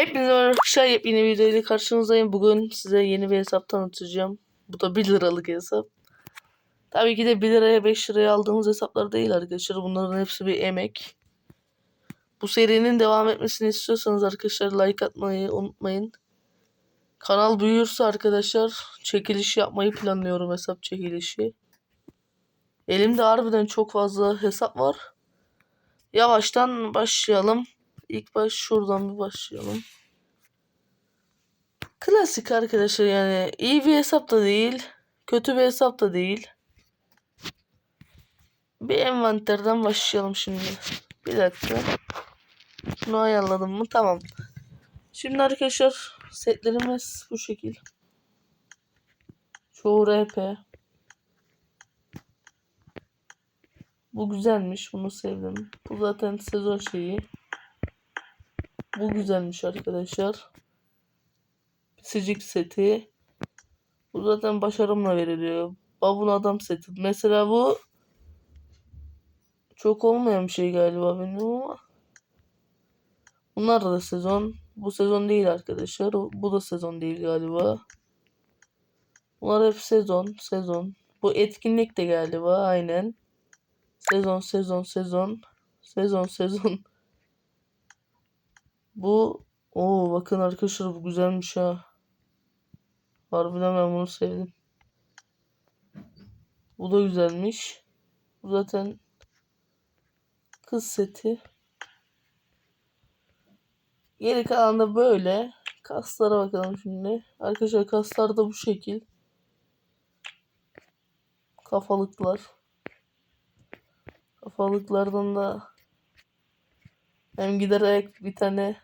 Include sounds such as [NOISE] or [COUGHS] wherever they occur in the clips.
Hepinize arkadaşlar. Yepyeni bir videoyla karşınızdayım. Bugün size yeni bir hesap tanıtacağım. Bu da 1 liralık hesap. Tabii ki de 1 liraya 5 liraya aldığımız hesaplar değil arkadaşlar. Bunların hepsi bir emek. Bu serinin devam etmesini istiyorsanız arkadaşlar like atmayı unutmayın. Kanal büyürse arkadaşlar çekiliş yapmayı planlıyorum hesap çekilişi. Elimde harbiden çok fazla hesap var. Yavaştan başlayalım. İlk baş şuradan bir başlayalım. Klasik arkadaşlar yani iyi bir hesap da değil. Kötü bir hesap da değil. Bir envanterden başlayalım şimdi. Bir dakika. Şunu ayarladım mı? Tamam. Şimdi arkadaşlar setlerimiz bu şekil. Çoğu RP. Bu güzelmiş. Bunu sevdim. Bu zaten sezon şeyi. Bu güzelmiş arkadaşlar. Sicik seti. Bu zaten başarımla veriliyor. Babun adam seti. Mesela bu çok olmayan bir şey galiba bilmiyorum ama. Bunlar da sezon. Bu sezon değil arkadaşlar. Bu da sezon değil galiba. Bunlar hep sezon. Sezon. Bu etkinlik de galiba aynen. Sezon sezon sezon. Sezon sezon. Bu o bakın arkadaşlar bu güzelmiş ha. Harbiden ben bunu sevdim. Bu da güzelmiş. Bu zaten kız seti. Geri kalan da böyle. Kaslara bakalım şimdi. Arkadaşlar kaslar da bu şekil. Kafalıklar. Kafalıklardan da hem giderek bir tane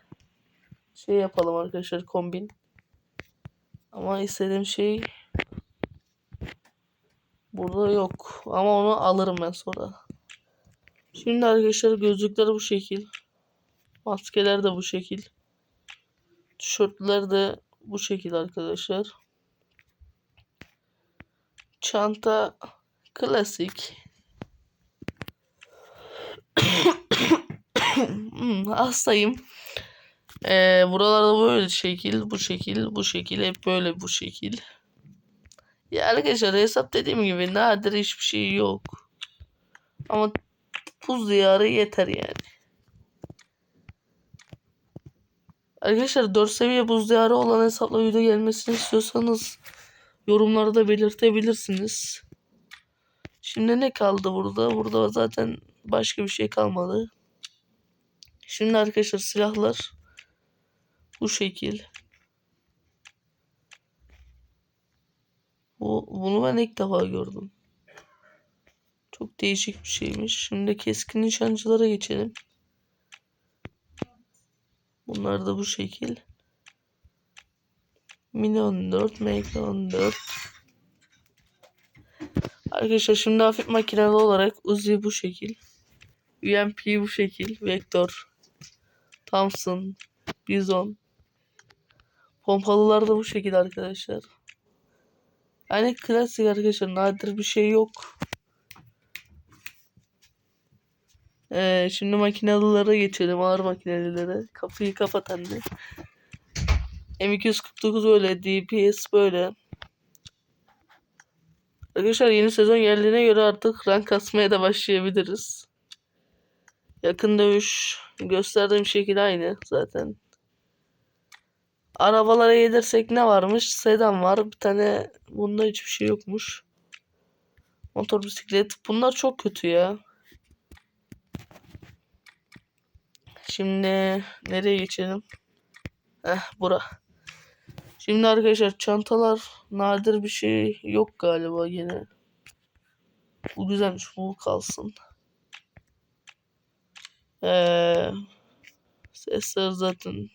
şey yapalım arkadaşlar kombin. Ama istediğim şey burada yok. Ama onu alırım ben sonra. Şimdi arkadaşlar gözlükler bu şekil. Maskeler de bu şekil. Tişörtler de bu şekil arkadaşlar. Çanta klasik. Hmm, hastayım. Ee, buralarda böyle şekil, bu şekil, bu şekil, hep böyle bu şekil. Ya arkadaşlar hesap dediğim gibi nadir hiçbir şey yok. Ama buz diyarı yeter yani. Arkadaşlar 4 seviye buz diyarı olan hesapla video gelmesini istiyorsanız yorumlarda belirtebilirsiniz. Şimdi ne kaldı burada? Burada zaten başka bir şey kalmadı. Şimdi arkadaşlar silahlar bu şekil. Bu, bunu ben ilk defa gördüm. Çok değişik bir şeymiş. Şimdi keskin nişancılara geçelim. Bunlar da bu şekil. Mini 14, Make 14. Arkadaşlar şimdi hafif makineli olarak Uzi bu şekil. UMP bu şekil. Vektör. Thompson. Bison. Pompalılar da bu şekilde arkadaşlar. Yani klasik arkadaşlar nadir bir şey yok. Ee, şimdi makinelilere geçelim ağır makinelilere. Kapıyı kapat anne. M249 böyle, DPS böyle. Arkadaşlar yeni sezon geldiğine göre artık rank kasmaya da başlayabiliriz. Yakın dövüş gösterdiğim şekil aynı zaten. Arabalara yedirsek ne varmış? Sedan var. Bir tane bunda hiçbir şey yokmuş. Motor bisiklet. Bunlar çok kötü ya. Şimdi nereye geçelim? Heh bura. Şimdi arkadaşlar çantalar nadir bir şey yok galiba yine. Bu güzelmiş bu kalsın. Ee, sesler zaten.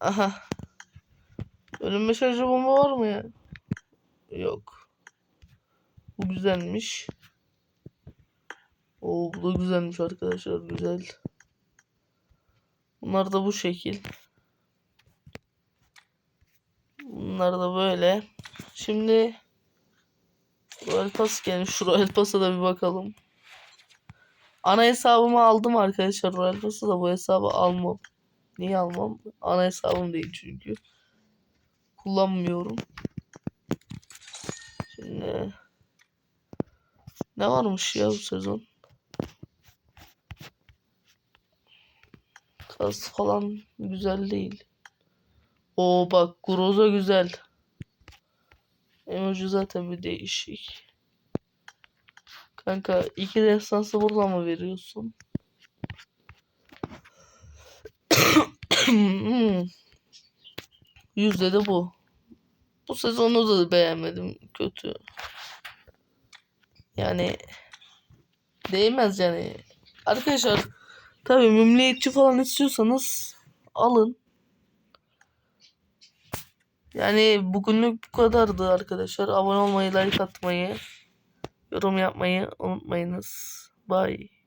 Aha. Ölüm mesajı bomba var mı ya? Yok. Bu güzelmiş. Oo bu da güzelmiş arkadaşlar güzel. Bunlar da bu şekil. Bunlar da böyle. Şimdi Royal Pass gelmiş. Şu Royal Pass'a da bir bakalım. Ana hesabımı aldım arkadaşlar. Royal Pass'a da bu hesabı almam. Niye almam? Ana hesabım değil çünkü. Kullanmıyorum. Şimdi ne varmış ya bu sezon? Kas falan güzel değil. Oo bak Groza güzel. Emoji zaten bir değişik. Kanka iki destansı buradan mı veriyorsun? [COUGHS] Yüzde de bu. Bu sezonu da beğenmedim. Kötü. Yani değmez yani. Arkadaşlar tabii mümleyetçi falan istiyorsanız alın. Yani bugünlük bu kadardı arkadaşlar. Abone olmayı, like atmayı, yorum yapmayı unutmayınız. Bye.